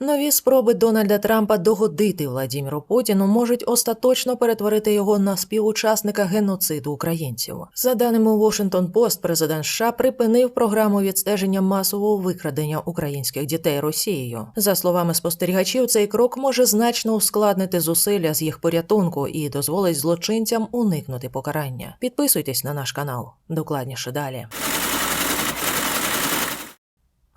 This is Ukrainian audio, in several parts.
Нові спроби Дональда Трампа догодити Владіміру Путіну можуть остаточно перетворити його на співучасника геноциду українців. За даними Washington Post, президент США припинив програму відстеження масового викрадення українських дітей Росією. За словами спостерігачів, цей крок може значно ускладнити зусилля з їх порятунку і дозволить злочинцям уникнути покарання. Підписуйтесь на наш канал. Докладніше далі.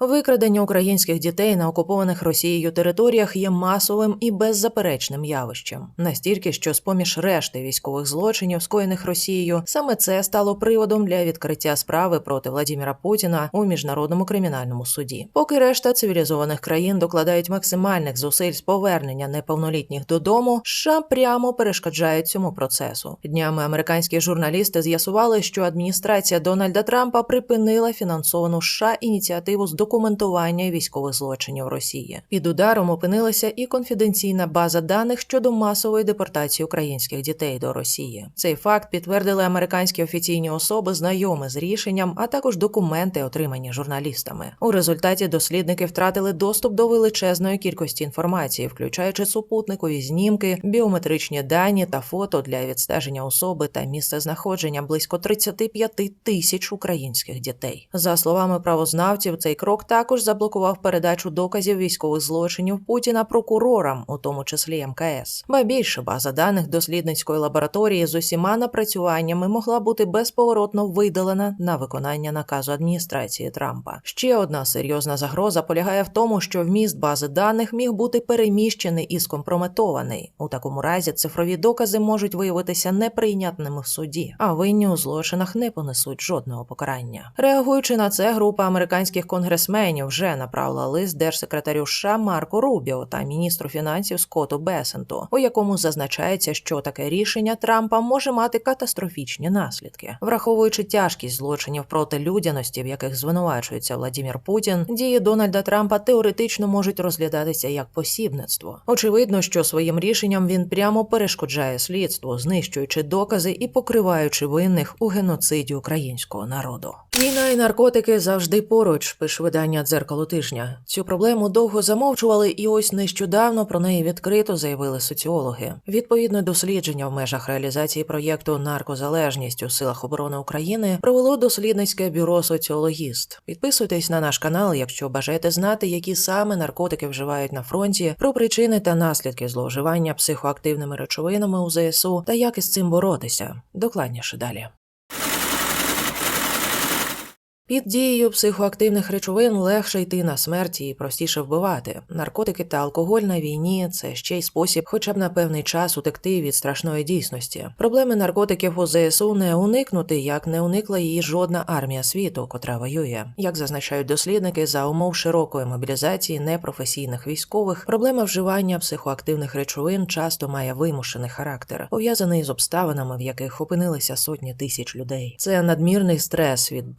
Викрадення українських дітей на окупованих Росією територіях є масовим і беззаперечним явищем, настільки, що з поміж решти військових злочинів, скоєних Росією, саме це стало приводом для відкриття справи проти Владіміра Путіна у міжнародному кримінальному суді. Поки решта цивілізованих країн докладають максимальних зусиль з повернення неповнолітніх додому, США прямо перешкоджають цьому процесу. Днями американські журналісти з'ясували, що адміністрація Дональда Трампа припинила фінансовану США ініціативу з документування військових злочинів Росії. Під ударом опинилася і конфіденційна база даних щодо масової депортації українських дітей до Росії. Цей факт підтвердили американські офіційні особи, знайомі з рішенням, а також документи, отримані журналістами. У результаті дослідники втратили доступ до величезної кількості інформації, включаючи супутникові знімки, біометричні дані та фото для відстеження особи та місця знаходження близько 35 тисяч українських дітей. За словами правознавців, цей крок також заблокував передачу доказів військових злочинів Путіна прокурорам, у тому числі МКС. Ба більше база даних дослідницької лабораторії з усіма напрацюваннями могла бути безповоротно видалена на виконання наказу адміністрації Трампа. Ще одна серйозна загроза полягає в тому, що вміст бази даних міг бути переміщений і скомпрометований. У такому разі цифрові докази можуть виявитися неприйнятними в суді, а винні у злочинах не понесуть жодного покарання. Реагуючи на це, група американських конгресменів вже направила лист держсекретарю США Марко Рубіо та міністру фінансів Скотту Бесенту, у якому зазначається, що таке рішення Трампа може мати катастрофічні наслідки, враховуючи тяжкість злочинів проти людяності, в яких звинувачується Владімір Путін, дії Дональда Трампа теоретично можуть розглядатися як посібництво. Очевидно, що своїм рішенням він прямо перешкоджає слідству, знищуючи докази і покриваючи винних у геноциді українського народу. Війна і наркотики завжди поруч, пише видання дзеркало тижня. Цю проблему довго замовчували, і ось нещодавно про неї відкрито заявили соціологи. Відповідне дослідження в межах реалізації проєкту Наркозалежність у силах оборони України провело дослідницьке бюро Соціологіст. Підписуйтесь на наш канал, якщо бажаєте знати, які саме наркотики вживають на фронті, про причини та наслідки зловживання психоактивними речовинами у ЗСУ та як із цим боротися. Докладніше далі. Під дією психоактивних речовин легше йти на смерть і простіше вбивати. Наркотики та алкоголь на війні це ще й спосіб, хоча б на певний час утекти від страшної дійсності. Проблеми наркотиків у ЗСУ не уникнути, як не уникла її жодна армія світу, котра воює. Як зазначають дослідники, за умов широкої мобілізації непрофесійних військових, проблема вживання психоактивних речовин часто має вимушений характер, пов'язаний з обставинами, в яких опинилися сотні тисяч людей. Це надмірний стрес від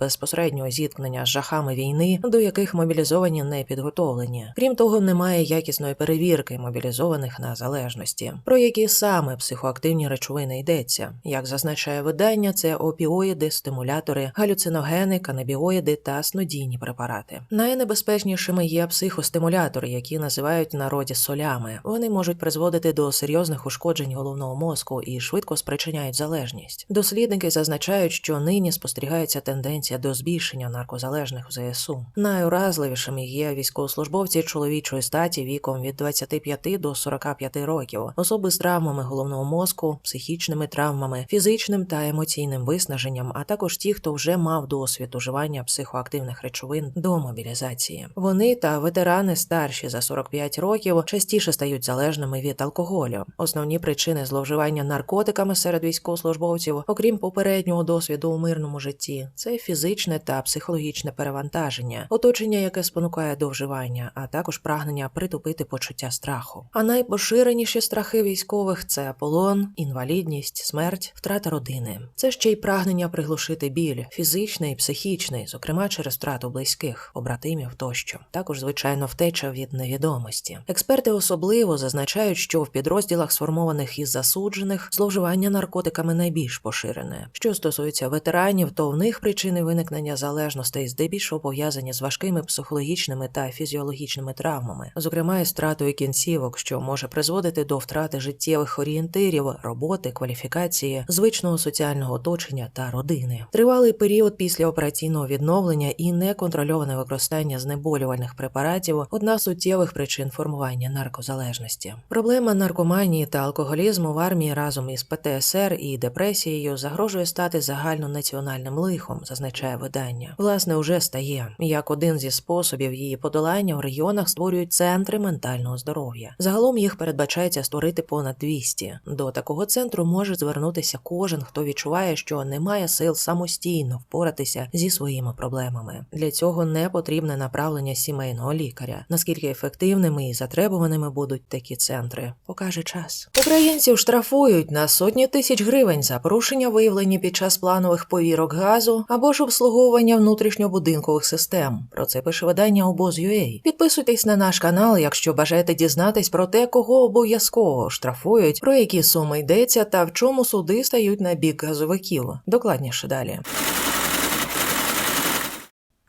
безпосереднього зіткнення з жахами війни, до яких мобілізовані не підготовлені. Крім того, немає якісної перевірки мобілізованих на залежності, про які саме психоактивні речовини йдеться. Як зазначає видання, це опіоїди, стимулятори, галюциногени, канабіоїди та снодійні препарати. Найнебезпечнішими є психостимулятори, які називають народі солями. Вони можуть призводити до серйозних ушкоджень головного мозку і швидко спричиняють залежність. Дослідники зазначають, що нині спостерігається тенденція до збільшення наркозалежних в ЗСУ. Найуразливішими є військовослужбовці чоловічої статі віком від 25 до 45 років, особи з травмами головного мозку, психічними травмами, фізичним та емоційним виснаженням, а також ті, хто вже мав досвід уживання психоактивних речовин до мобілізації. Вони та ветерани старші за 45 років частіше стають залежними від алкоголю. Основні причини зловживання наркотиками серед військовослужбовців, окрім попереднього досвіду у мирному житті, це фізичне та психологічне перевантаження, оточення, яке спонукає до вживання, а також прагнення притупити почуття страху. А найпоширеніші страхи військових це полон, інвалідність, смерть, втрата родини. Це ще й прагнення приглушити біль, фізичний, психічний, зокрема через втрату близьких, побратимів тощо. Також, звичайно, втеча від невідомості. Експерти особливо зазначають, що в підрозділах, сформованих із засуджених, зловживання наркотиками найбільш поширене. Що стосується ветеранів, то в них причини виникнення наркозалежностей здебільшого пов'язані з важкими психологічними та фізіологічними травмами, зокрема із стратою кінцівок, що може призводити до втрати життєвих орієнтирів, роботи, кваліфікації, звичного соціального оточення та родини. Тривалий період після операційного відновлення і неконтрольоване використання знеболювальних препаратів одна з суттєвих причин формування наркозалежності. Проблема наркоманії та алкоголізму в армії разом із ПТСР і депресією загрожує стати загальнонаціональним лихом, зазначає видання. Власне, уже стає як один зі способів її подолання в регіонах створюють центри ментального здоров'я. Загалом їх передбачається створити понад 200. До такого центру може звернутися кожен, хто відчуває, що не має сил самостійно впоратися зі своїми проблемами. Для цього не потрібне направлення сімейного лікаря. Наскільки ефективними і затребуваними будуть такі центри, покаже час. Українців штрафують на сотні тисяч гривень за порушення виявлені під час планових повірок газу або ж обслуговування внутрішньобудинкових систем. Про це пише видання обоз.ua. Підписуйтесь на наш канал, якщо бажаєте дізнатись про те, кого обов'язково штрафують, про які суми йдеться та в чому суди стають на бік газовиків. Докладніше далі.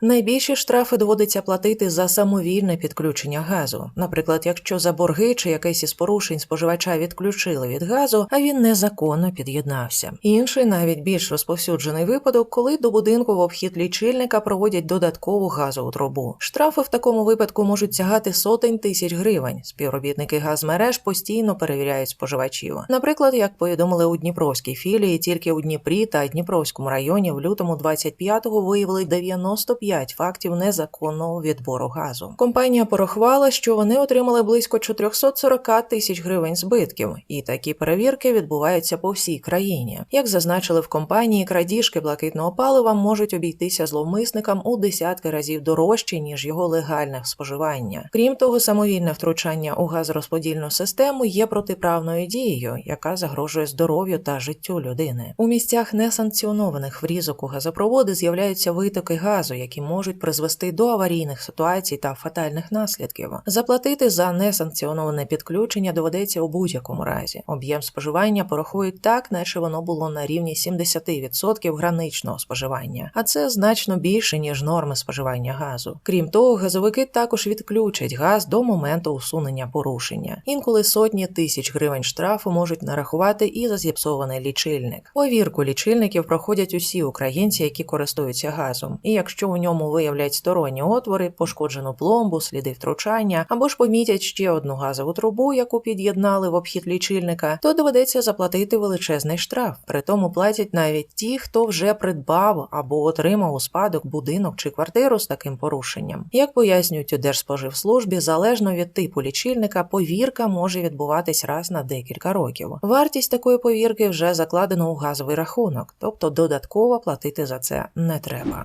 Найбільші штрафи доводиться платити за самовільне підключення газу. Наприклад, якщо за борги чи якесь із порушень споживача відключили від газу, а він незаконно під'єднався. Інший навіть більш розповсюджений випадок, коли до будинку в обхід лічильника проводять додаткову газову трубу. Штрафи в такому випадку можуть сягати сотень тисяч гривень. Співробітники газмереж постійно перевіряють споживачів. Наприклад, як повідомили у Дніпровській філії, тільки у Дніпрі та Дніпровському районі в лютому 25-го виявили 95 фактів незаконного відбору газу. Компанія порахувала, що вони отримали близько 440 тисяч гривень збитків, і такі перевірки відбуваються по всій країні. Як зазначили в компанії, крадіжки блакитного палива можуть обійтися зловмисникам у десятки разів дорожче ніж його легальне споживання. Крім того, самовільне втручання у газорозподільну систему є протиправною дією, яка загрожує здоров'ю та життю людини. У місцях несанкціонованих врізок у газопроводи з'являються витоки газу, які можуть призвести до аварійних ситуацій та фатальних наслідків. Заплатити за несанкціоноване підключення доведеться у будь-якому разі. Об'єм споживання порахують так, наче воно було на рівні 70% граничного споживання, а це значно більше ніж норми споживання газу. Крім того, газовики також відключать газ до моменту усунення порушення. Інколи сотні тисяч гривень штрафу можуть нарахувати і за зіпсований лічильник. Повірку лічильників проходять усі українці, які користуються газом, і якщо у ньому виявлять сторонні отвори, пошкоджену пломбу, сліди втручання або ж помітять ще одну газову трубу, яку під'єднали в обхід лічильника, то доведеться заплатити величезний штраф. При тому платять навіть ті, хто вже придбав або отримав у спадок будинок чи квартиру з таким порушенням. Як пояснюють у Держспоживслужбі, залежно від типу лічильника, повірка може відбуватись раз на декілька років. Вартість такої повірки вже закладено у газовий рахунок, тобто додатково платити за це не треба.